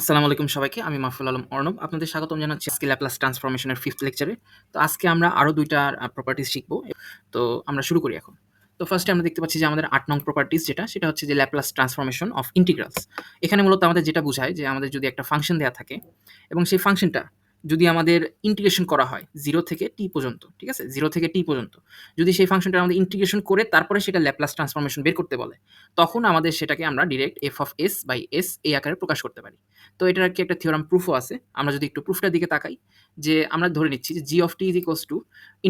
আসসালামু আলাইকুম সবাইকে। আমি মাহফুল আলম অর্ণব। আপনাদের স্বাগতম জানাচ্ছি আজকে ল্যাপ্লাস ট্রান্সফরমেশনের 5th লেকচারে। তো আজকে আমরা আরও ২ টা আ প্রপার্টিজ শিখব। তো আমরা শুরু করি এখন। তো ফার্স্টে আমরা দেখতে পাচ্ছি যে আমাদের আট নং প্রপার্টিজ যেটা, সেটা হচ্ছে যে ল্যাপ্লাস ট্রান্সফরমেশন অফ ইন্টিগ্রালস। এখানে মূলত আমাদের যেটা বুঝায় যে আমাদের যদি একটা ফাংশন দেওয়া থাকে এবং সেই ফাংশনটা যদি আমাদের ইন্টিগ্রেশন করা হয় জিরো থেকে টি পর্যন্ত, ঠিক আছে? জিরো থেকে টি পর্যন্ত। যদি সেই ফাংশনটা আমাদের ইন্টিগ্রেশন করে তারপরে সেটা ল্যাপ্লাস ট্রান্সফরমেশন বের করতে বলে, তখন আমাদের সেটাকে আমরা direct F of S by S এই আকারে প্রকাশ করতে পারি। তো এটার আরকি একটা থিওরাম প্রুফও আছে। আমরা যদি একটু প্রুফটার দিকে তাকাই, যে আমরা ধরে নিচ্ছি যে g of t is to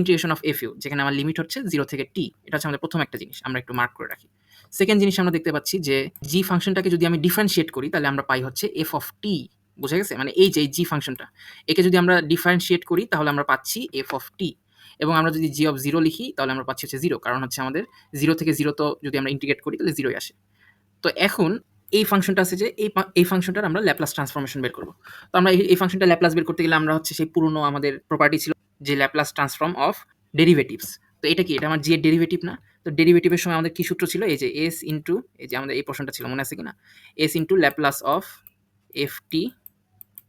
to of F U যেখানে আমার লিমিট হচ্ছে জিরো থেকে টি এটা হচ্ছে আমাদের প্রথম একটা জিনিস। আমরা একটু মার্ক করে রাখি। সেকেন্ড জিনিস আমরা দেখতে পাচ্ছি যে জি ফাংশনটাকে যদি আমি ডিফারেনশিয়েট করি তাহলে আমরা পাই হচ্ছে এফ অফ টি বুঝে গেছে? মানে এই যে জি ফাংশনটা, একে যদি আমরা ডিফারেনশিয়েট করি তাহলে আমরা পাচ্ছি এফ অফ টি এবং আমরা যদি জি অফ জিরো লিখি তাহলে আমরা পাচ্ছি হচ্ছে জিরো কারণ হচ্ছে আমাদের জিরো থেকে জিরো তো যদি আমরা ইন্টিগ্রেট করি তাহলে 0 ই আসে। তো এখন এই ফাংশনটা আছে যে এই এই ফাংশনটার আমরা ল্যাপ্লাস ট্রান্সফরমেশন বের করব। তো আমরা এই ফাংশনটা ল্যাপ্লাস বের করতে গেলে আমরা হচ্ছে সেই পুরনো আমাদের প্রপার্টি ছিল যে ল্যাপ্লাস ট্রান্সফর্ম অফ ডেরিভেটিভস। তো এটা কি? এটা আমার g এর ডেরিভেটিভ না? তো ডেরিভেটিভের সময় আমাদের কী সূত্র ছিল? এই যে s ইনটু এই যে আমাদের এই পোরশনটা ছিল, মনে আছে কিনা? s into Laplace of F T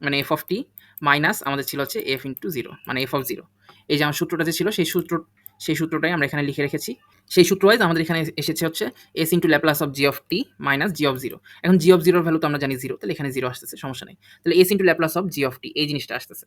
মানে এফ অফ টি মাইনাস আমাদের ছিল হচ্ছে এফ ইনটু 0 মানে এফ অফ জিরো এই যে আমার সূত্রটা যে ছিল, সেই সূত্র সেই সূত্রটাই আমরা এখানে লিখে রেখেছি। সেই সূত্র ওয়াইজ আমাদের এখানে এসেছে হচ্ছে s into Laplace of G of T minus G of zero এখন of 0 এর ভ্যালু তো আমরা জানি জিরো তাহলে এখানে জিরো আসতেছে সমস্যা নাই। তাহলে s into Laplace of g of t এই জিনিসটা আসতেছে।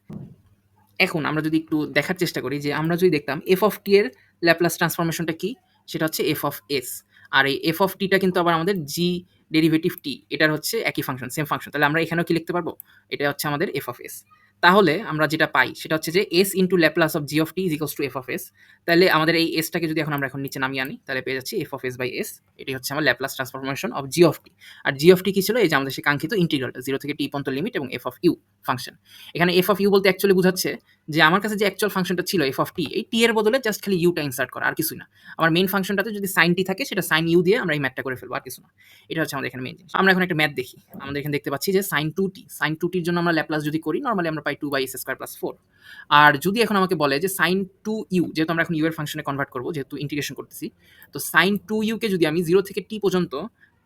এখন আমরা যদি একটু দেখার চেষ্টা করি যে আমরা যদি দেখতাম এফ of t এর ল্যাপ্লাস ট্রান্সফরমেশনটা কি? সেটা হচ্ছে এফ অফ এস আর এই এফ of t টা কিন্তু আবার আমাদের জি ডেরিভেটিভ টি এটার হচ্ছে একই ফাংশন, সেম ফাংশন। তাহলে আমরা এখানেও কি লিখতে পারব? এটা হচ্ছে আমাদের এফ of s তাহলে আমরা যেটা পাই সেটা হচ্ছে যে S into Laplace of G of T is equals to F of S তাহলে আমাদের এই এসটাকে টাকে যদি এখন আমরা এখন নিচে নামিয়ে আনি, তাহলে পেয়ে যাচ্ছি F of S by S এটি হচ্ছে আমার Laplace transformation of G of T R G of টি কি ছিল? এই যে আমাদের সেই কাঙ্ক্ষিত ইন্টিগ্রালটা জিরো থেকে টি পর্যন্ত লিমিট এবং এফ অফ ইউ ফাংশন। এখানে এফ অফ ইউ বলতে অ্যাকচুয়ালি বুঝাচ্ছে যে আমার কাছে যে অ্যাকচুয়াল ফাংশনটা ছিল, f of t, এই টি এর বদলে জাস্ট খালি u টা ইনসার্ট করা, আর কিছুই না। আমার মেইন ফাংশনটাতে যদি সাইন টি থাকে, সেটা সাইন ইউ দিয়ে আমরা এই ম্যাথটা করে ফেলব, আর কিছু না। এটা হচ্ছে আমাদের এখানে মেইন জিনিস। আমরা এখন একটা ম্যাথ দেখি। আমাদের এখানে দেখতে পাচ্ছি যে sine two T sine two টির জন্য আমরা ল্যাপ্লাস যদি করি নর্মালি আমরা পাই two by s square plus four আর যদি এখন আমাকে বলে যে সাইন টু ইউ যেহেতু আমরা এখন u এর ফাংশনে কনভার্ট করব, যেহেতু ইন্টিগ্রেশন করতেছি। তো sin 2u কে যদি আমি জিরো থেকে টি পর্যন্ত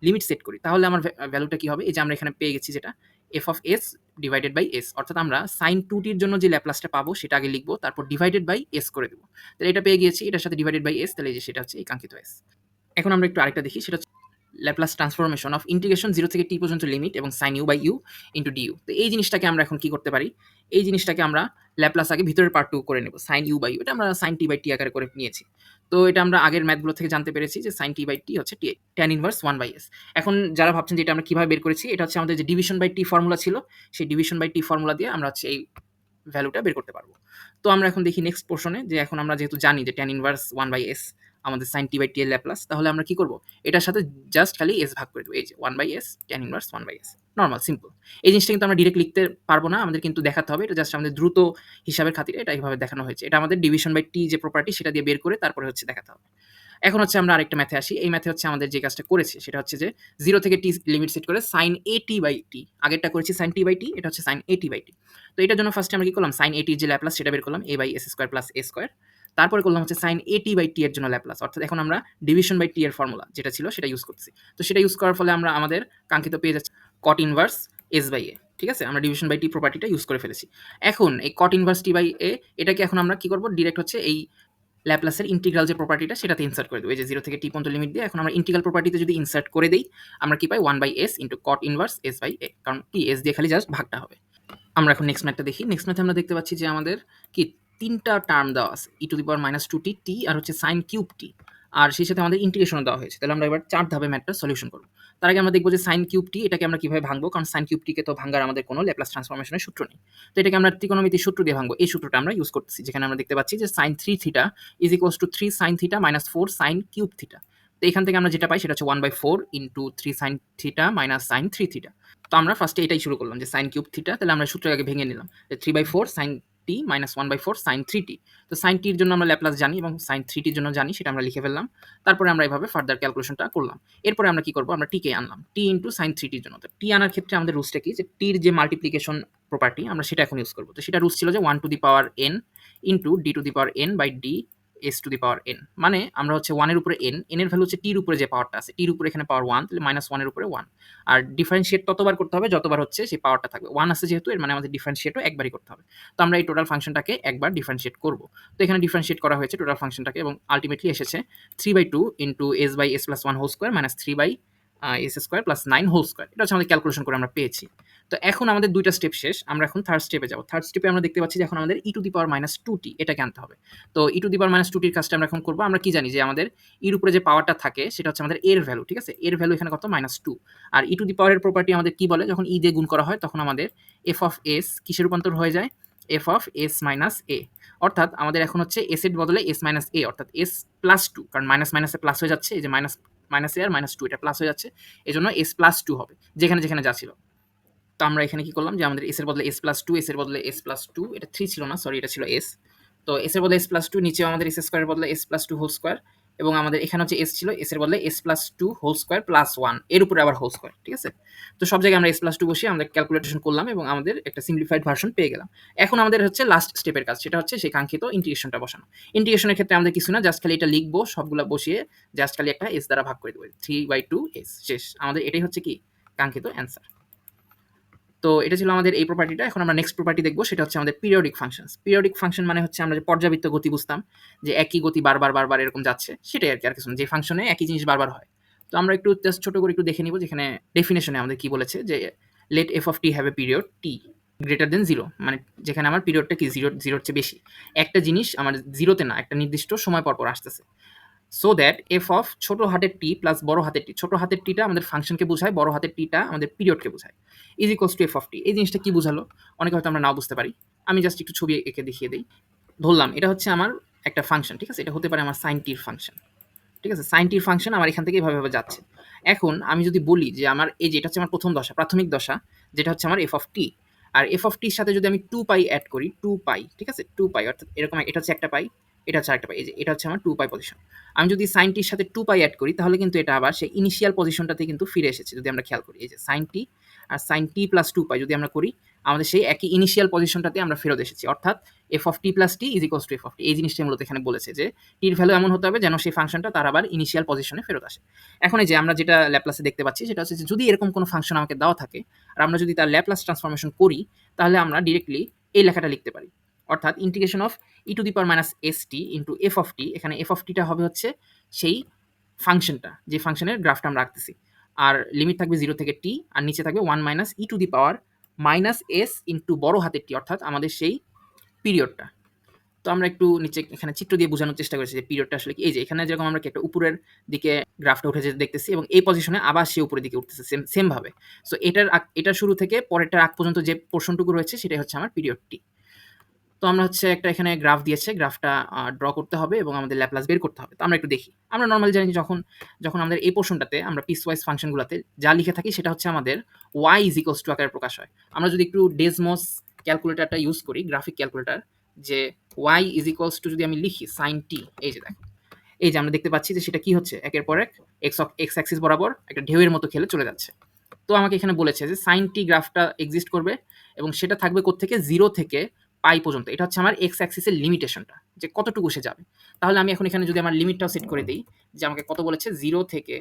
লিমিট সেট করি তাহলে আমার ভ্যালুটা কি হবে? এই যে আমরা এখানে পেয়ে গেছি যেটা F of S divided by S অর্থাৎ আমরা সাইন টুটির জন্য যে ল্যাপ্লাসটা পাবো সেটা আগে লিখব, তারপর ডিভাইডেড বাই এস করে দেবো তাহলে এটা পেয়ে গিয়েছি, এটার সাথে ডিভাইডেড বাই এস তাহলে যে সেটা হচ্ছে এই কাঙ্ক্ষিত এস এখন আমরা একটু আরেকটা দেখি, সেটা হচ্ছে Laplace transformation of integration zero থেকে টি পর্যন্ত লিমিট এবং sine U by u into U তো এই জিনিসটাকে আমরা এখন কি করতে পারি? এই জিনিসটাকে আমরা ল্যাপ্লাস আগে ভিতরের পার্ট টু করে নেব সাইন u বাই u এটা আমরা সাইন টি বাই টি আকারে করে নিয়েছি। তো এটা আমরা আগের ম্যাথগুলো থেকে জানতে পেরেছি যে sin টি বাই t হচ্ছে t tan inverse one by S এখন যারা ভাবছেন যে এটা আমরা কীভাবে বের করেছি, এটা হচ্ছে আমাদের যে ডিভিশন বাই টি ফর্মুলা ছিল, সেই ডিভিশন বাই টি ফর্মুলা দিয়ে আমরা হচ্ছে এই ভ্যালুটা বের করতে পারব। তো আমরা এখন দেখি নেক্সট পোরশনে যে এখন আমরা যেহেতু জানি যে tan inverse one by S আমাদের sin টি বাই t এর ল্যাপ্লাস তাহলে আমরা কি করব? এটার সাথে জাস্ট খালি এস ভাগ করে দেবো, এই যে 1 by S tan inverse one by s normal simple. এই জিনিসটা কিন্তু আমরা ডিরেক্ট লিখতে পারব না। আমাদের কিন্তু দেখাতে হবে। এটা জাস্ট আমাদের দ্রুত হিসাবের খাতিরে এটা এভাবে দেখানো হয়েছে। এটা আমাদের ডিভিশন বাই টি যে প্রপার্টি সেটা দিয়ে বের করে তারপরে হচ্ছে দেখাতে হবে। এখন হচ্ছে আমরা আরেকটা ম্যাথে আসি। এই ম্যাথে হচ্ছে আমাদের যে কাজটা করেছি, সেটা হচ্ছে যে 0 থেকে t লিমিট সেট করে sin at বাই t আগেরটা করেছি sin t বাই t, এটা হচ্ছে sin at বাই টি তো এটার জন্য ফার্স্টে আমরা কি করলাম সাইন at এর যে ল্যাপ্লাস সেটা বের করলাম A by s square plus a square তারপরে করলাম হচ্ছে sin at বাই টি এর জন্য ল্যাপ্লাস অর্থাৎ এখন আমরা ডিভিশন বাই টি এর ফর্মুলা যেটা ছিল, সেটা ইউজ করছি তো সেটা ইউজ করার ফলে আমরা আমাদের কাঙ্ক্ষিত পেয়ে যাচ্ছি cot inverse s by a, ঠিক আছে? আমরা ডিভিশন বাই t প্রপার্টিটা ইউজ করে ফেলেছি। এখন এই cot inverse t by a, এটাকে এখন আমরা কি করব? ডিরেক্ট হচ্ছে এই ল্যাপ্লাসের ইন্টিগ্রাল যে প্রপার্টিটা সেটাতে ইনসার্ট করে দেব। এই যে 0 থেকে t পর্যন্ত লিমিট দিয়ে এখন আমরা ইন্টিগ্রাল প্রপার্টিতে যদি ইনসার্ট করে দেই, আমরা কি পাই 1 by s into cot inverse s by a, কারণ কি s দিয়ে খালি জাস্ট ভাগটা হবে। আমরা এখন নেক্সট ম্যাথটা দেখি। নেক্সট ম্যাথে আমরা দেখতে পাচ্ছি যে আমাদের কি 3 টা টার্ম দেওয়া আছে e to the power minus 2t t আর হচ্ছে sin কিউব t আর সেই সাথে আমাদের ইন্টিগ্রেশনও দেওয়া হয়েছে। তাহলে আমরা এবার চার ধাপে ম্যাথটা সলিউশন করব। তার আগে আমরা দেখব যে সাইন কিউবটি এটাকে আমরা কীভাবে ভাঙবো কারণ সাইন কিউবটিকে তো ভাঙার আমাদের কোনো ল্যাপ্লাস ট্রান্সফরমেশনের সূত্র নেই। তো এটাকে আমরা ত্রিকোণমিতির সূত্র দিয়ে ভাঙবো। এই সূত্রটা আমরা ইউজ করতেছি। যেখানে আমরা দেখতে পাচ্ছি যে sine three theta is equals to three sine theta minus four sine cube theta. তো এখান থেকে আমরা যেটা পাই সেটা হচ্ছে one by four into three sine theta minus sine three theta. তো আমরা ফার্স্টে এটাই শুরু করলাম যে সাইন কিউব থিটা তাহলে আমরা সূত্র আগে ভেঙে নিলাম। যে three by 4 sin t minus one by four sine three T তো সাইন টির জন্য আমরা ল্যাপ্লাস জানি এবং সাইন থ্রি টির জন্য জানি, সেটা আমরা লিখে ফেললাম। তারপরে আমরা এইভাবে ফার্দার ক্যালকুলেশনটা করলাম। এরপরে আমরা কি করব আমরা টিকে আনলাম। টি ইন্টু sin 3t এর জন্য। তো t আনার ক্ষেত্রে আমাদের রুলসটা কি? যে টির যে মাল্টিপ্লিকেশন প্রপার্টি আমরা সেটা এখন ইউজ করব তো সেটা রুলস ছিল যে one to the power n into D to the power N by d S to the power N মানে আমরা হচ্ছে ওয়ানের উপরে এন এন এর ভ্যালু হচ্ছে টির উপরে যে পাওয়ারটা আছে টির উপরে এখানে পাওয়ার ওয়ান তাহলে মাইনাস ওয়ানের উপরে ওয়ান আর ডিফারেন্সিয়েট ততবার করতে হবে যতবার হচ্ছে সেই পাওয়ারটা থাকবে। ওয়ান আছে যেহেতু, এর মানে আমাদের ডিফারেন্সিয়েটও একবারই করতে হবে। তো আমরা এই টোটাল ফাংশনটাকে একবার ডিফারেন্সিয়েট করব। তো এখানে ডিফারেন্সিয়েট করা হয়েছে টোটাল ফাংশনটাকে এবং আলটিমেটলি এসেছে three by two into S by S plus one whole square minus three by S square plus nine whole square এটা হচ্ছে আমাদের ক্যালকুলেশন করে আমরা পেয়েছি। তো এখন আমাদের দুইটা স্টেপ শেষ, আমরা এখন থার্ড স্টেপে যাব। থার্ড স্টেপে আমরা দেখতে পাচ্ছি যে এখন আমাদের E to the power minus two T এটাকে আনতে হবে। তো E to the power minus two টির কাজটা আমরা এখন করব। আমরা কি জানি যে আমাদের ইর উপরে যে পাওয়ারটা থাকে, সেটা হচ্ছে আমাদের এর ভ্যালু ঠিক আছে? এর ভ্যালু এখানে কত? মাইনাস টু আর ই টু দি পাওয়ারের প্রপার্টি আমাদের কি বলে? যখন ই দিয়ে গুণ করা হয়, তখন আমাদের এফ অফ এস কিসের রূপান্তর হয়ে যায়? F of S minus A অর্থাৎ আমাদের এখন হচ্ছে এস এর বদলে এস মাইনাস এ অর্থাৎ এস প্লাস টু কারণ মাইনাস মাইনাসে প্লাস হয়ে যাচ্ছে, এই যে মাইনাস মাইনাস এ আর মাইনাস টু এটা প্লাস হয়ে যাচ্ছে। এই জন্য এস প্লাস টু হবে, যেখানে যেখানে যা ছিল। তো আমরা এখানে কি করলাম যে আমাদের এস এর বদলে এস প্লাস টু এস এর বদলে এস প্লাস টু এটা থ্রি ছিল না সরি এটা ছিল এস তো এস এর বদলে এস প্লাস টু নিচেও আমাদের এস স্কোয়ারের বদলে S plus two whole square এবং আমাদের এখানে হচ্ছে এস ছিল এস এর বদলে S plus two whole square plus ওয়ানের উপরে আবার হোল স্কোয়ার ঠিক আছে? তো সব জায়গায় আমরা এস প্লাস টু বসিয়ে আমরা ক্যালকুলেশন করলাম এবং আমাদের একটা সিম্পলিফাইড ভার্সন পেয়ে গেলাম। এখন আমাদের হচ্ছে লাস্ট স্টেপের কাজ, সেটা হচ্ছে সেই কাঙ্ক্ষিত ইন্টিগ্রেশনটা বসানো। ইন্টিগ্রেশনের ক্ষেত্রে আমাদের কিছু না জাস্ট খালি এটা লিখব, সবগুলো বসিয়ে জাস্ট খালি একটা এস দ্বারা ভাগ করে দেবো থ্রি বাই টু এস শেষ। আমাদের এটাই হচ্ছে কি? কাঙ্ক্ষিত অ্যান্সার তো এটা ছিল আমাদের এই প্রপার্টিটা এখন আমরা নেক্সট প্রপার্টি দেখব, সেটা হচ্ছে আমাদের পিরিয়ডিক ফাংশন পিরিয়ডিক ফাংশন মানে হচ্ছে আমরা যে পর্যাবৃত্ত গতি বুঝতাম, যে একই গতি বারবার বারবার এরকম যাচ্ছে, সেটাই আর কি আর কিছু যে ফাংশনে একই জিনিস বারবার হয়। তো আমরা একটু জাস্ট ছোট করে একটু দেখে নিব, যেখানে ডেফিনেশনে আমাদের কি বলেছে, যে let F of T have a period T greater than zero মানে যেখানে আমার পিরিয়ডটা কি জিরো জিরোর চেয়ে বেশি। একটা জিনিস আমার জিরোতে না, একটা নির্দিষ্ট সময় পর পর আসতেছে। সো দ্যাট এফ অফ ছোট হাতের টি প্লাস বড় হাতের টি ছোট হাতের টিটা আমাদের ফাংশনকে বোঝায়, বড় হাতের টিটা আমাদের পিরিয়ডকে বোঝায়। Is equals to F of T এই জিনিসটা কি বোঝালো? অনেকে হয়তো আমরা নাও বুঝতে পারি। আমি জাস্ট একটু ছবি এঁকে দেখিয়ে দিই। ধরলাম, এটা হচ্ছে আমার একটা ফাংশন ঠিক আছে? এটা হতে পারে আমার সাইন টির ফাংশন ঠিক আছে? সাইন টির ফাংশন আমার এখান থেকে এভাবে যাচ্ছে। এখন আমি যদি বলি যে আমার, এই যে এটা হচ্ছে আমার প্রথম দশা, প্রাথমিক দশা, যেটা হচ্ছে আমার এফ অফ টি আর এফ অফ টির সাথে যদি আমি টু পাই অ্যাড করি টু পাই ঠিক আছে? টু পাই অর্থাৎ এরকম, এটা হচ্ছে একটা পাই এটা হচ্ছে একটা পাই এই যে এটা হচ্ছে আমার টু পাই পজিশন আমি যদি সাইনটির সাথে টু পাই অ্যাড করি, তাহলে কিন্তু এটা আবার সেই ইনিশিয়াল পজিশনটাতে কিন্তু ফিরে এসেছে, যদি আমরা খেয়াল করি। এই যে সাইন টি আর sine T plus two pi যদি আমরা করি, আমাদের সেই একই ইনিশিয়াল পজিশনটাতে আমরা ফেরত এসেছি। অর্থাৎ F of T plus T is equals to F of T এই জিনিসটা মূলত এখানে বলেছে যে টির ভ্যালু এমন হতে হবে যেন সেই ফাংশনটা তার আবার ইনিশিয়াল পজিশনে ফেরত আসে। এখন এই যে আমরা যেটা ল্যাপ্লাসে দেখতে পাচ্ছি, সেটা হচ্ছে যদি এরকম কোনো ফাংশন আমাকে দেওয়া থাকে, আর আমরা যদি তার ল্যাপ্লাস ট্রান্সফরমেশন করি, তাহলে আমরা ডিরেক্টলি এই লেখাটা লিখতে পারি। অর্থাৎ integration of e to the power minus S T into F of T এখানে এফ অফ টিটা হবে হচ্ছে সেই ফাংশনটা যে ফাংশনের গ্রাফটা আমরা রাখতেছি আর লিমিট থাকবে জিরো থেকে টি আর নিচে থাকবে one minus e to the power minus S into বড় হাতের টি অর্থাৎ আমাদের সেই পিরিয়ডটা তো আমরা একটু নিচে এখানে চিত্র দিয়ে বোঝানোর চেষ্টা করেছি যে পিরিয়ডটা আসলে কি। এই যে এখানে যেরকম আমরা একটা উপরের দিকে গ্রাফটা উঠে যেতে দেখতেছি এবং এই পজিশনে আবার সে উপরের দিকে উঠতেছে সেম সেমভাবে সো এটার এটার শুরু থেকে পরেরটার আগ পর্যন্ত যে পোর্শনটুকু রয়েছে, সেটাই হচ্ছে আমার পিরিয়ডটি তো আমরা হচ্ছে একটা এখানে গ্রাফ দিয়েছে গ্রাফটা ড্র করতে হবে এবং আমাদের ল্যাপ্লাস বের করতে হবে। তো আমরা একটু দেখি। আমরা নর্মালি জানি যখন যখন আমাদের এই পোর্শনটাতে আমরা পিস ওয়াইজ ফাংশনগুলোতে যা লিখে থাকি সেটা হচ্ছে আমাদের ওয়াই ইজ ইকোয়ালস টু আকারে প্রকাশ হয়। আমরা যদি একটু ডেজমস ক্যালকুলেটারটা ইউজ করি গ্রাফিক ক্যালকুলেটার যে ওয়াই ইজ ইকোয়ালস টু যদি আমি লিখি সাইন টি এই যে দেখো। এই যে আমরা দেখতে পাচ্ছি যে সেটা কি হচ্ছে? একের পর এক এক্স এক্স অ্যাক্সিস বরাবর একটা ঢেউয়ের মতো খেলে চলে যাচ্ছে। তো আমাকে এখানে বলেছে যে সাইন টি গ্রাফটা এক্সিস্ট করবে এবং সেটা থাকবে কোত্থেকে? জিরো থেকে পাই পর্যন্ত। এটা হচ্ছে আমার এক্স অ্যাক্সিসের লিমিটেশনটা যে কতটুকু সে যাবে। তাহলে আমি এখন এখানে যদি আমার লিমিটটাও সেট করে দিই, যে আমাকে কত বলেছে? জিরো থেকে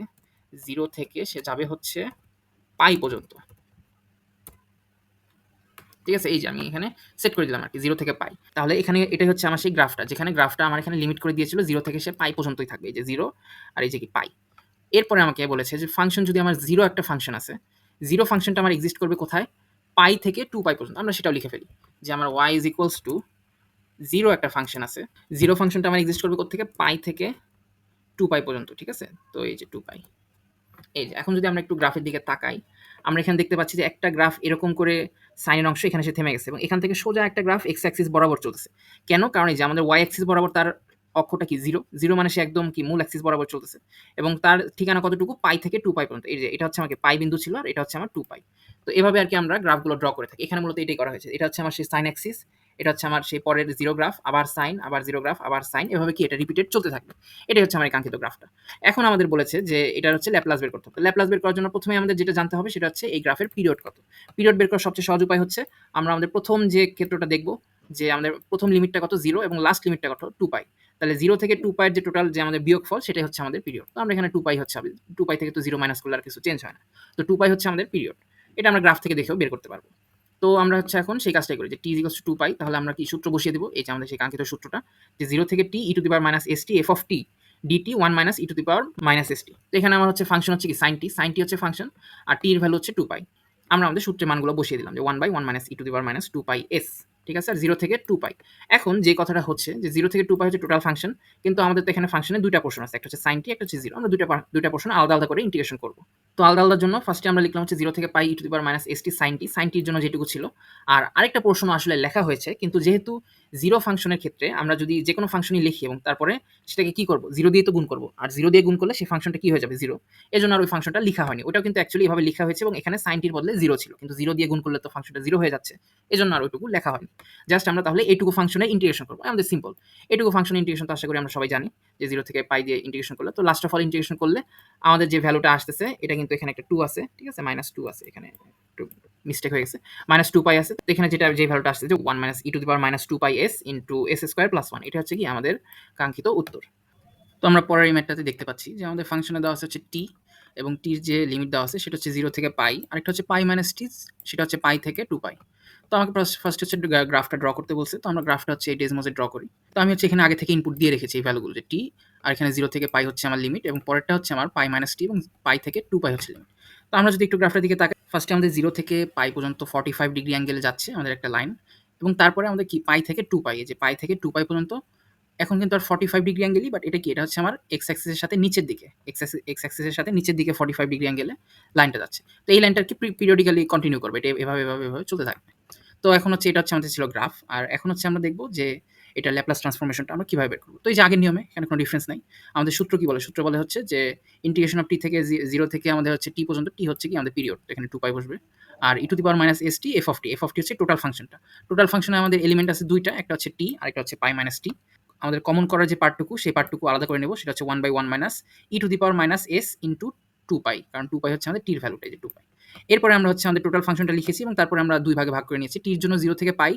জিরো থেকে সে যাবে হচ্ছে পাই পর্যন্ত। ঠিক আছে? এই যে আমি এখানে সেট করে দিলাম আর কি জিরো থেকে পাই। তাহলে এখানে এটাই হচ্ছে আমার সেই গ্রাফটা যেখানে গ্রাফটা আমার এখানে লিমিট করে দিয়েছিল জিরো থেকে সে পাই পর্যন্তই থাকবে। এই যে জিরো আর এই যে কি পাই। এরপরে আমাকে বলেছে যে ফাংশন যদি আমার জিরো একটা ফাংশন আছে জিরো ফাংশনটা আমার এক্সিস্ট করবে কোথায়? পাই থেকে টু পাই পর্যন্ত, আমরা সেটাও লিখে ফেলি। যে আমার Y is equals to zero একটা ফাংশন আছে। জিরো ফাংশনটা আমার এক্সিস্ট করবে কোথেকে পাই থেকে টু পাই পর্যন্ত, ঠিক আছে? তো এই যে টু পাই। এই যে, এখন যদি আমরা একটু গ্রাফের দিকে তাকাই, আমরা এখানে দেখতে পাচ্ছি যে একটা গ্রাফ এরকম করে সাইনের অংশ এখানে এসে থেমে গেছে এবং এখান থেকে সোজা একটা গ্রাফ এক্স অ্যাক্সিস বরাবর চলছে কেন? কারণ এই যে আমাদের ওয়াই অ্যাক্সিস বরাবর তার অক্ষটা কি? জিরো জিরো মানে সে একদম কি মূল অ্যাক্সিস বরাবর চলতেছে। এবং তার ঠিকানা কতটুকু? পাই থেকে টু পাই পর্যন্ত। এই যে, এটা হচ্ছে আমাকে পাই বিন্দু ছিল আর এটা হচ্ছে আমার টু পাই তো এভাবে আর কি আমরা গ্রাফগুলো ড্র করে থাকি। এখানে মূলত এটাই করা হয়েছে। এটা হচ্ছে আমার সেই সাইন অ্যাক্সিস এটা হচ্ছে আমার সেই পরের জিরো গ্রাফ আবার সাইন আবার জিরো গ্রাফ আবার সাইন এভাবে কি এটা রিপিটেড চলতে থাকবে? এটাই হচ্ছে আমার কাঙ্ক্ষিত গ্রাফটা এখন আমাদের বলেছে যে এটা হচ্ছে ল্যাপ্লাস বের করতে হবে। ল্যাপ্লাস বের করার জন্য প্রথমে আমাদের যেটা জানতে হবে সেটা হচ্ছে এই গ্রাফের পিরিয়ড কত। পিরিয়ড বের করার সবচেয়ে সহজ উপায় হচ্ছে, আমরা আমাদের প্রথম যে ক্ষেত্রটা দেখব যে আমাদের প্রথম লিমিটটা কত? জিরো এবং লাস্ট লিমিটটা কত? টু পাই তাহলে জিরো থেকে টু পাইয়ের যে টোটাল যে আমাদের বিয়োগ ফল সেটাই হচ্ছে আমাদের পিরিয়ড তো আমরা এখানে টু পাই হচ্ছে টু পাই থেকে তো জিরো মাইনাস করলে আর কিছু চেঞ্জ হয় না। তো টু পাই হচ্ছে আমাদের পিরিয়ড এটা আমরা গ্রাফ থেকে দেখেও বের করতে পারব। তো আমরা হচ্ছে এখন সেই কাজটাই করি যে টি ইজিকলস টু পাই তাহলে আমরা কি সূত্র বসিয়ে দেবো? এই যে আমাদের সেই কাঙ্ক্ষিত সূত্রটা, যে জিরো থেকে T e to the power minus S T F of T DT one minus e to the power minus S T তো এখানে আমার হচ্ছে ফাংশন হচ্ছে কি? সাইন টি সাইন টি হচ্ছে ফাংশন আর টি এর ভ্যালু হচ্ছে টু পাই আমরা আমাদের সূত্রের মানগুলো বসিয়ে দিলাম যে one by one minus e to the power minus two pi S ঠিক আছে? আর জিরো থেকে টু পাই এখন যে কথাটা হচ্ছে যে জিরো থেকে টু পাই হচ্ছে টোটাল ফাংশন কিন্তু আমাদের তো এখানে ফাংশনে দুইটা পোর্শন আছে। একটা হচ্ছে সাইন টি একটা হচ্ছে জিরো আমরা দুইটা দুইটা পোর্শন আলাদা আলাদা করে ইন্টিগ্রেশন করব। তো আলাদা আলাদার জন্য ফার্স্টে আমরা লিখলাম হচ্ছে জিরো থেকে pi e to the power minus S T sine T sine জন্য যেটুকু ছিল। আর আরেকটা পোর্শন আসলে লেখা হয়েছে, কিন্তু যেহেতু জিরো ফাংশনের ক্ষেত্রে আমরা যদি যে কোনো ফাংশনই লিখি এবং তারপরে সেটাকে কি করব? জিরো দিয়ে তো গুণ করব। আর জিরো দিয়ে গুণ করলে সেই ফাংশনটা কি হয়ে যাবে? জিরো এই জন্য আর ওই ফাংশনটা লেখা হয়নি। ওটাও কিন্তু অ্যাকচুয়ালি এভাবে লেখা হয়েছে এবং এখানে সাইনটির বদলে জিরো ছিল। কিন্তু জিরো দিয়ে গুণ করলে তো ফাংশনটা জিরো হয়ে যাচ্ছে। এই জন্য আর ওইটুকু লেখা হয়নি। জাস্ট আমরা তাহলে এইটুকু ফাংশনে ইন্টিগ্রেশন করব। আমাদের সিম্পল এইটুকু ফাংশন ইন্টিগ্রেশন তো আশা করি আমরা সবাই জানি যে জিরো থেকে পাই দিয়ে ইন্টিগ্রেশন করলে তো লাস্ট অফ অল ইন্টিগ্রেশন করলে আমাদের যে ভ্যালুটা আসতেছে, এটা কিন্তু এখানে একটা টু আছে, ঠিক আছে? মাইনাস টু আছে এখানে। মিস্টেক হয়ে গেছে। মাইনাস টু পাই আছে। তো এখানে যেটা, যে ভ্যালুটা আসছে যে one minus e to the power minus two pi S into S square plus one এটা হচ্ছে কি আমাদের কাঙ্ক্ষিত উত্তর। তো আমরা পরের ইমেটটাতে দেখতে পাচ্ছি যে আমাদের ফাংশনে দেওয়া হচ্ছে টি এবং টির যে লিমিট দেওয়া আছে, সেটা হচ্ছে জিরো থেকে পাই আরেকটা হচ্ছে পাই মাইনাস টি সেটা হচ্ছে পাই থেকে টু পাই তো আমাকে ফার্স্ট হচ্ছে গ্রাফটা ড্র করতে বলছে, তো আমরা গ্রাফটা হচ্ছে এই ডেজমোজে ড্র করি। তো আমি হচ্ছে এখানে আগে থেকে ইনপুট দিয়ে রেখেছি এই ভ্যালুগুলো যে টি আর এখানে জিরো থেকে পাই হচ্ছে আমার লিমিট এবং পরেরটা হচ্ছে আমার পাই মাইনাস টি এবং পাই থেকে টু পাই হচ্ছে লিমিট তো আমরা যদি একটু গ্রাফটার দিকে তাকাই ফার্স্টে আমাদের জিরো থেকে পাই পর্যন্ত ফর্টি ফাইভ ডিগ্রি অ্যাঙ্গেলে যাচ্ছে আমাদের একটা লাইন এবং তারপরে আমাদের কি, পাই থেকে টু পাই যে পাই থেকে টু পাই পর্যন্ত, এখন কিন্তু আর ফর্টি ফাইভ ডিগ্রি অ্যাঙ্গেলই বাট এটা কি, এটা হচ্ছে আমার এক্স অ্যাক্সিসের সাথে নিচের দিকে এক্স এক্স অ্যাক্সিসের সাথে নিচের দিকে ফর্টি ফাইভ ডিগ্রি অ্যাঙ্গেলে লাইনটা যাচ্ছে। তো এই লাইনটা কি পিরিয়ডিক্যালি কন্টিনিউ করবে, এটা এভাবে এভাবে এভাবে চলতে থাকবে। তো এখন হচ্ছে এটা হচ্ছে আমাদের ছিল গ্রাফ আর এখন হচ্ছে আমরা দেখব যে এটা ল্যাপ্লাস ট্রান্সফরমেশনটা আমরা কীভাবে বের করব। তো এই যে আগের নিয়মে, এখানে কোনো ডিফারেন্স নাই। আমাদের সূত্র কি বলে? সূত্র বলে হচ্ছে যে ইন্টিগ্রেশন অফ টি থেকে জিরো থেকে আমাদের হচ্ছে টি পর্যন্ত টি হচ্ছে কি আমাদের পিরিয়ড এখানে টু পাই বসবে। আর e to the power minus S T F of T F of T হচ্ছে টোটাল ফাংশনটা টোটাল ফাংশনে আমাদের এলিমেন্ট আছে দুইটা, একটা হচ্ছে টি আর একটা হচ্ছে পাই মাইনাস টি আমাদের কমন করার যে পার্টটুকু সেই পার্টটুকু আলাদা করে নেব, সেটা হচ্ছে one by one minus e to the power minus S into two pi কারণ টু পাই হচ্ছে আমাদের টির ভ্যালুটা যে টু পাই এরপরে আমরা হচ্ছে আমাদের টোটাল ফাংশনটা লিখেছি এবং তারপরে আমরা দুই ভাগে ভাগ করে নিয়েছি টির জন্য জিরো থেকে পাই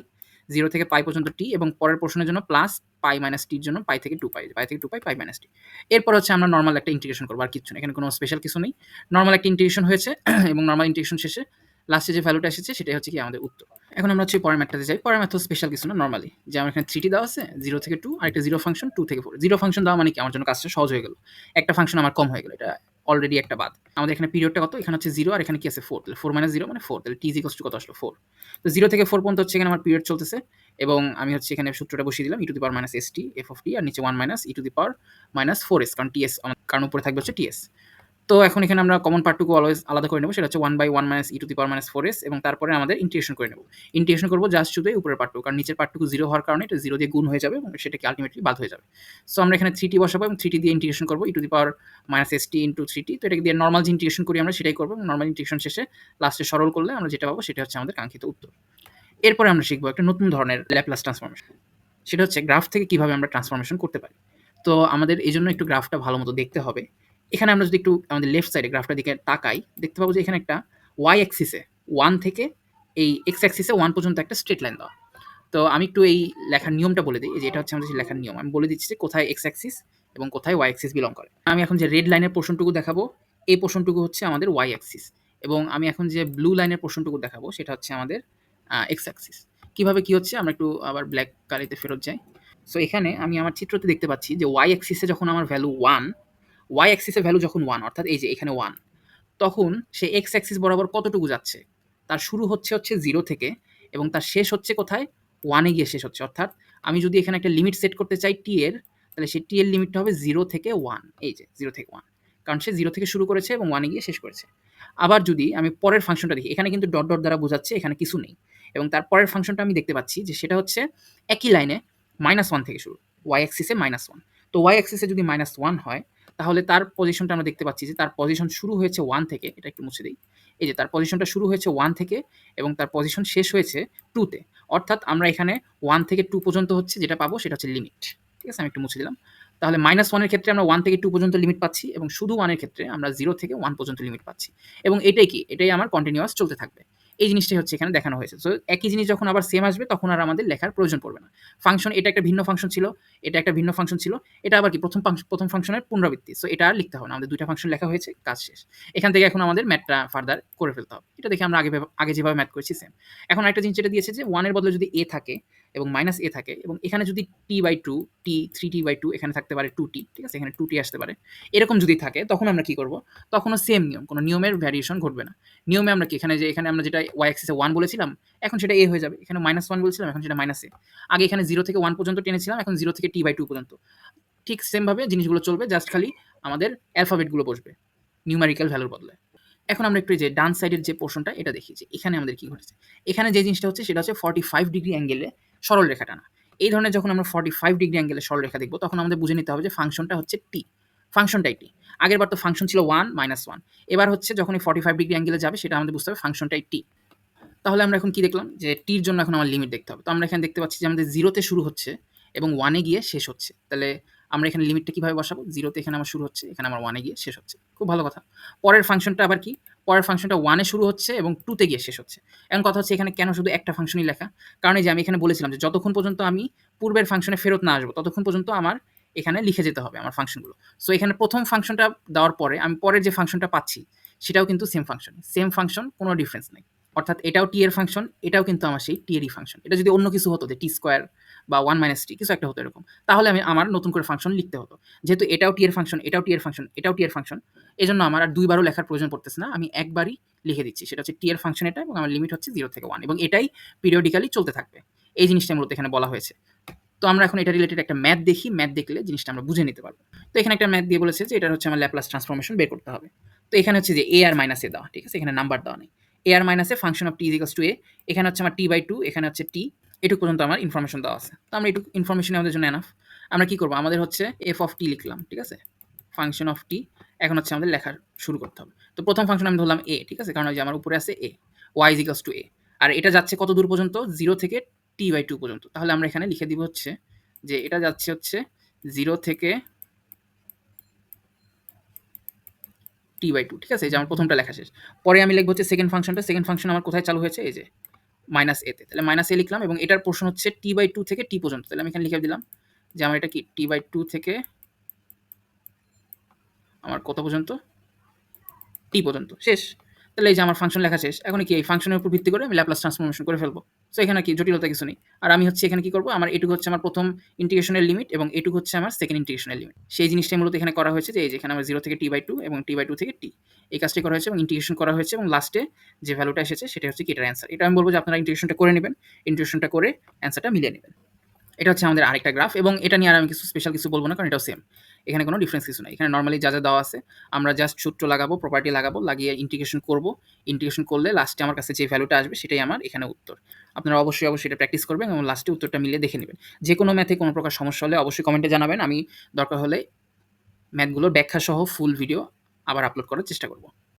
জিরো থেকে পাই পর্যন্ত টি এবং পরের পোর্শনের জন্য প্লাস পাই মাইনাস টির জন্য পাই থেকে টু পাই পাই থেকে টু পাই পাই মাইনাস টি এরপর হচ্ছে আমরা নর্মাল একটা ইন্টিগ্রেশন করব, আর কিছু না, এখানে কোনো স্পেশাল কিছু নেই। নর্মাল একটা ইন্টিগ্রেশন হয়েছে, এবং নর্মাল ইন্টিগ্রেশন শেষে লাস্টে যে ভ্যালুটা এসেছে, সেটাই হচ্ছে কি আমাদের উত্তর। এখন আমরা হচ্ছে পরের ম্যাথটাতে যাই। পরের ম্যাথ স্পেশাল কিছু না নর্মালি যে আমার এখানে থ্রিটি দেওয়া আছে জিরো থেকে টু আর একটা জিরো ফাংশন টু থেকে ফোর জিরো ফাংশন দেওয়া মানে কি? আমার জন্য কাজটা সহজ হয়ে গেল। একটা ফাংশন আমার কম হয়ে গেল, এটা অলরেডি একটা বাদ। আমাদের এখানে পিরিয়ডটা কত? এখানে হচ্ছে জিরো আর এখানে কি আছে? ফোর তাহলে ফোর মাইনাস জিরো মানে ফোর তাহলে টি জিকস টু কত আসলো? ফোর তো জিরো থেকে ফোর পর্যন্ত হচ্ছে এখানে আমার পিরিয়ড চলতেছে, এবং আমি হচ্ছে এখানে সূত্রটা বসিয়ে দিলাম e to the power minus S T F of T আর নিচে one minus e to the power minus four S কারণ টিএস কারণ উপরে থাকবে হচ্ছে টিএস তো এখন এখানে আমরা কমন পার্টটুকু অলওয়েজ আলাদা করে নেব, সেটা হচ্ছে one by one minus e to the power minus four S এবং তারপরে আমাদের ইন্টিগ্রেশন করে নেব। ইন্টিগ্রেশন করব জাস্ট শুধু উপরের পার্টটুকু কারণ নিচের পার্টটুকু জিরো হওয়ার কারণে এটা জিরো দিয়ে গুণ হয়ে যাবে এবং সেটাকে আলটিমেটলি বাদ হয়ে যাবে। সো আমরা এখানে থ্রিটি বসাবো এবং থ্রিটি দিয়ে ইন্টিগ্রেশন করব e to the power minus S T into three T তো এটাকে দিয়ে নর্মাল যে ইন্টিগ্রেশন করি আমরা সেটাই করব নর্মাল ইন্টিগ্রেশন শেষে লাস্টে সরল করলে আমরা যেটা পাবো সেটা হচ্ছে আমাদের কাঙ্ক্ষিত উত্তর। এরপরে আমরা শিখব একটা নতুন ধরনের ল্যাপ্লাস ট্রান্সফরমেশন সেটা হচ্ছে গ্রাফ থেকে কীভাবে আমরা ট্রান্সফরমেশন করতে পারি। তো আমাদের এই জন্য একটু গ্রাফটা ভালো মতো দেখতে হবে। এখানে আমরা যদি একটু আমাদের লেফট সাইডে গ্রাফটার দিকে তাকাই, দেখতে পাবো যে এখানে একটা ওয়াই অ্যাক্সিসে ওয়ান থেকে এই এক্স অ্যাক্সিসে ওয়ান পর্যন্ত একটা স্ট্রেট লাইন দেওয়া। তো আমি একটু এই লেখার নিয়মটা বলে দিই, যে এটা হচ্ছে আমাদের লেখার নিয়ম। আমি বলে দিচ্ছি যে কোথায় এক্স অ্যাক্সিস এবং কোথায় ওয়াই অ্যাক্সিস বিলং করে। আমি এখন যে রেড লাইনের পোর্শনটুকু দেখাবো, এই পোর্শনটুকু হচ্ছে আমাদের ওয়াই অ্যাক্সিস এবং আমি এখন যে ব্লু লাইনের পোর্শনটুকু দেখাবো, সেটা হচ্ছে আমাদের এক্স অ্যাক্সিস কীভাবে কী হচ্ছে, আমরা একটু আবার ব্ল্যাক কালিতে ফেরত যাই। সো এখানে আমি আমার চিত্রতে দেখতে পাচ্ছি যে ওয়াই অ্যাক্সিসে যখন আমার ভ্যালু ওয়ান ওয়াই অ্যাক্সিসের ভ্যালু যখন ওয়ান অর্থাৎ এই যে এখানে ওয়ান তখন সে এক্স অ্যাক্সিস বরাবর কতটুকু যাচ্ছে? তার শুরু হচ্ছে হচ্ছে জিরো থেকে এবং তার শেষ হচ্ছে কোথায়? ওয়ানে গিয়ে শেষ হচ্ছে। অর্থাৎ আমি যদি এখানে একটা লিমিট সেট করতে চাই টি এর, তাহলে সেই টি এর লিমিটটা হবে জিরো থেকে ওয়ান এই যে জিরো থেকে ওয়ান কারণ সে জিরো থেকে শুরু করেছে এবং ওয়ানে গিয়ে শেষ করেছে। আবার যদি আমি পরের ফাংশনটা দেখি, এখানে কিন্তু ডট ডট দ্বারা বোঝাচ্ছে, এখানে কিছু নেই। এবং তার পরের ফাংশনটা আমি দেখতে পাচ্ছি যে সেটা হচ্ছে একই লাইনে মাইনাস ওয়ান থেকে শুরু ওয়াই অ্যাক্সিসে মাইনাস ওয়ান তো ওয়াই অ্যাক্সিসে যদি মাইনাস ওয়ান হয় তাহলে তার পজিশনটা আমরা দেখতে পাচ্ছি যে তার পজিশন শুরু হয়েছে ওয়ান থেকে, এটা একটু মুছে দিই। এই যে তার পজিশনটা শুরু হয়েছে ওয়ান থেকে এবং তার পজিশন শেষ হয়েছে টুতে অর্থাৎ আমরা এখানে ওয়ান থেকে টু পর্যন্ত হচ্ছে, যেটা পাবো সেটা হচ্ছে লিমিট ঠিক আছে? আমি একটু মুছে দিলাম। তাহলে মাইনাস ওয়ানের ক্ষেত্রে আমরা ওয়ান থেকে টু পর্যন্ত লিমিট পাচ্ছি এবং শুধু ওয়ানের ক্ষেত্রে আমরা জিরো থেকে ওয়ান পর্যন্ত লিমিট পাচ্ছি। এবং এটাই কি? এটাই আমার কন্টিনিউয়াস চলতে থাকবে। এই জিনিসটাই হচ্ছে এখানে দেখানো হয়েছে। সো একই জিনিস যখন আবার সেম আসবে, তখন আর আমাদের লেখার প্রয়োজন পড়বে না। ফাংশন এটা একটা ভিন্ন ফাংশন ছিল, এটা একটা ভিন্ন ফাংশন ছিল, এটা আবার কি, প্রথম প্রথম ফাংশনের পুনরাবৃত্তি। সো এটা আর লিখতে হবে না, আমাদের দুইটা ফাংশন লেখা হয়েছে, কাজ শেষ। এখান থেকে এখন আমাদের ম্যাথটা ফার্দার করে ফেলতে হবে। এটা দেখে আমরা আগে আগে যেভাবে ম্যাথ করেছি সেম এখন একটা জিনিস যেটা দিয়েছে যে ওয়ানের বদলে যদি এ থাকে এবং মাইনাস এ থাকে এবং এখানে যদি T by two T three T by two এখানে থাকতে পারে টু টি ঠিক আছে? এখানে টু টি আসতে পারে। এরকম যদি থাকে, তখন আমরা কি করব? তখনও সেম নিয়ম, কোনো নিয়মের ভ্যারিয়েশন ঘটবে না। নিয়মে আমরা কি, এখানে যে, এখানে আমরা যেটা ওয়াই অ্যাক্সিসে ওয়ান বলেছিলাম, এখন সেটা এ হয়ে যাবে। এখানে মাইনাস ওয়ান বলছিলাম, এখন সেটা মাইনাস এ আগে এখানে জিরো থেকে ওয়ান পর্যন্ত টেনেছিলাম, এখন জিরো থেকে টি বাই টু পর্যন্ত। ঠিক সেমভাবে জিনিসগুলো চলবে জাস্ট খালি আমাদের অ্যালফাবেটগুলো বসবে নিউমারিক্যাল ভ্যালুর বদলে। এখন আমরা একটু যে, ডান সাইডের যে পোর্শনটা এটা দেখি যে, এখানে আমাদের কি ঘটেছে? এখানে যে জিনিসটা হচ্ছে, সেটা হচ্ছে ফর্টি ফাইভ ডিগ্রি অ্যাঙ্গেলে সরল রেখা টানা এই ধরনের যখন আমরা ফর্টি ফাইভ ডিগ্রি অ্যাঙ্গেলে সরল রেখা দেখব, তখন আমাদের বুঝে নিতে হবে যে ফাংশনটা হচ্ছে টি ফাংশনটাই টি আগের বার তো ফাংশন ছিল ওয়ান মাইনাস ওয়ান এবার হচ্ছে যখন এই ফর্টি ফাইভ ডিগ্রি অ্যাঙ্গেলে যাবে, সেটা আমাদের বুঝতে হবে ফাংশনটাই টি তাহলে আমরা এখন কি দেখলাম? যে টির জন্য এখন আমার লিমিট দেখতে হবে। তো আমরা এখানে দেখতে পাচ্ছি যে আমাদের জিরোতে শুরু হচ্ছে এবং ওয়ানে গিয়ে শেষ হচ্ছে। তাহলে আমরা এখানে লিমিটটা কীভাবে বসাবো? জিরোতে এখানে আমার শুরু হচ্ছে, এখানে আমার ওয়ানে গিয়ে শেষ হচ্ছে। খুব ভালো কথা। পরের ফাংশনটা আবার কি? পরের ফাংশনটা ওয়ানে শুরু হচ্ছে এবং টুতে গিয়ে শেষ হচ্ছে। এখন কথা হচ্ছে এখানে কেন শুধু একটা ফাংশনই লেখা? কারণ এই যে আমি এখানে বলেছিলাম যে যতক্ষণ পর্যন্ত আমি পূর্বের ফাংশনে ফেরত না আসব, ততক্ষণ পর্যন্ত আমার এখানে লিখে যেতে হবে আমার ফাংশনগুলো সো এখানে প্রথম ফাংশনটা দেওয়ার পরে আমি পরের যে ফাংশনটা পাচ্ছি, সেটাও কিন্তু সেম ফাংশন সেম ফাংশন কোনো ডিফারেন্স নেই। অর্থাৎ এটাও টি এর ফাংশন এটাও কিন্তু আমার সেই টি এরই ফাংশন এটা যদি অন্য কিছু হতো যে টি স্কোয়ার বা ওয়ান মাইনাস টি কিছু একটা হতো এরকম। তাহলে আমি আমার নতুন করে ফাংশন লিখতে হতো। যেহেতু এটাও টি এর ফাংশন এটাও টি এর ফাংশন এটাও টি এর ফাংশন এই জন্য আমার আর দুইবারও লেখার প্রয়োজন পড়তেছে না। আমি একবারই লিখে দিচ্ছি। সেটা হচ্ছে টি এর ফাংশন এটা এবং আমার লিমিট হচ্ছে জিরো থেকে ওয়ান এবং এটাই পিরিয়ডিক্যালি চলতে থাকবে। এই জিনিসটা মূলত এখানে বলা হয়েছে। তো আমরা এখন এটা রিলেটেড একটা ম্যাথ দেখি। ম্যাথ দেখলে জিনিসটা আমরা বুঝে নিতে পারব। তো এখানে একটা ম্যাথ দিয়ে বলেছে যে এটা হচ্ছে আমার ল্যাপ্লাস ট্রান্সফরমেশন বের করতে হবে। তো এখানে হচ্ছে যে এ আর মাইনাস এ দেওয়া, ঠিক আছে? এখানে নাম্বার দেওয়া নেই। এ আর মাইনাসে function of T is equals to A এখানে হচ্ছে আমার টি বাই টু এখানে হচ্ছে টি এটুকু পর্যন্ত আমার ইনফরমেশন দেওয়া আছে। তো আমরা এটুকু ইনফরমেশন আমাদের জন্য এনাফ আমরা কি করব? আমাদের হচ্ছে এফ অফ টি লিখলাম, ঠিক আছে? ফাংশন অফ টি এখন হচ্ছে আমাদের লেখা শুরু করতে হবে। তো প্রথম ফাংশন আমি ধরলাম এ ঠিক আছে? কারণ ওই যে আমার উপরে আছে এ ওয়াই ইজিকালস টু এ আর এটা যাচ্ছে কত দূর পর্যন্ত? জিরো থেকে টি বাই টু পর্যন্ত। তাহলে আমরা এখানে লিখে দিব হচ্ছে যে এটা যাচ্ছে হচ্ছে জিরো থেকে টি বাই টু ঠিক আছে? এই যে আমার প্রথমটা লেখা শেষ। পরে আমি লিখব হচ্ছে সেকেন্ড ফাংশনটা সেকেন্ড ফাংশন আমার কোথায় চালু হয়েছে? এই যে মাইনাস এতে তাহলে মাইনাস এ লিখলাম এবং এটার পোর্শন হচ্ছে টি বাই টু থেকে টি পর্যন্ত। তাহলে আমি এখানে লিখে দিলাম যে আমার এটা কি টি বাই টু থেকে আমার কত পর্যন্ত? টি পর্যন্ত। শেষ। তাহলে এই যে আমার ফাংশন লেখা শেষ। এখন কি এই ফাংশনের উপর ভিত্তি করে আমি ল্যাপ্লাস ট্রান্সফরমেশন করে ফেলব? সো এখানে কি জটিলতা কিছু নেই। আর আমি হচ্ছে এখানে কি করব? আমার এটুকু হচ্ছে আমার প্রথম ইন্টিগ্রেশনের লিমিট এবং এটুকু হচ্ছে আমার সেকেন্ড ইন্টিগ্রেশনের লিমিট সেই জিনিসটাই মূলত এখানে করা হয়েছে যে এখানে আমার জিরো থেকে টি বাই টু এবং টি বাই টু থেকে টি এই কাজটি করা হয়েছে এবং ইন্টিগ্রেশন করা হয়েছে এবং লাস্টে যে ভ্যালুটা এসেছে সেটা হচ্ছে কি এটার অ্যান্সার এটা আমি বলব যে আপনারা ইন্টিগ্রেশনটা করে নেবেন। ইন্টিগ্রেশনটা করে অ্যান্সারটা মিলিয়ে নেবেন। এটা হচ্ছে আমাদের আরেকটা গ্রাফ এবং এটা নিয়ে আর আমি কিছু স্পেশাল কিছু বলব না, কারণ এটাও সেম এখানে কোনো ডিফারেন্স কিছু নাই। এখানে নর্মালি যা যা দেওয়া আছে, আমরা জাস্ট সূত্র লাগাবো প্রপার্টি লাগাবো, লাগিয়ে ইন্টিগ্রেশন করব। ইন্টিগ্রেশন করলে লাস্টে আমার কাছে যে ভ্যালুটা আসবে সেটাই আমার এখানে উত্তর। আপনারা অবশ্যই অবশ্যই এটা প্র্যাকটিস করবেন এবং লাস্টে উত্তরটা মিলিয়ে দেখে নেবেন। যে কোনো ম্যাথে কোনো প্রকার সমস্যা হলে অবশ্যই কমেন্টে জানাবেন। আমি দরকার হলে ম্যাথগুলোর ব্যাখ্যা সহ ফুল ভিডিও আবার আপলোড করার চেষ্টা করব।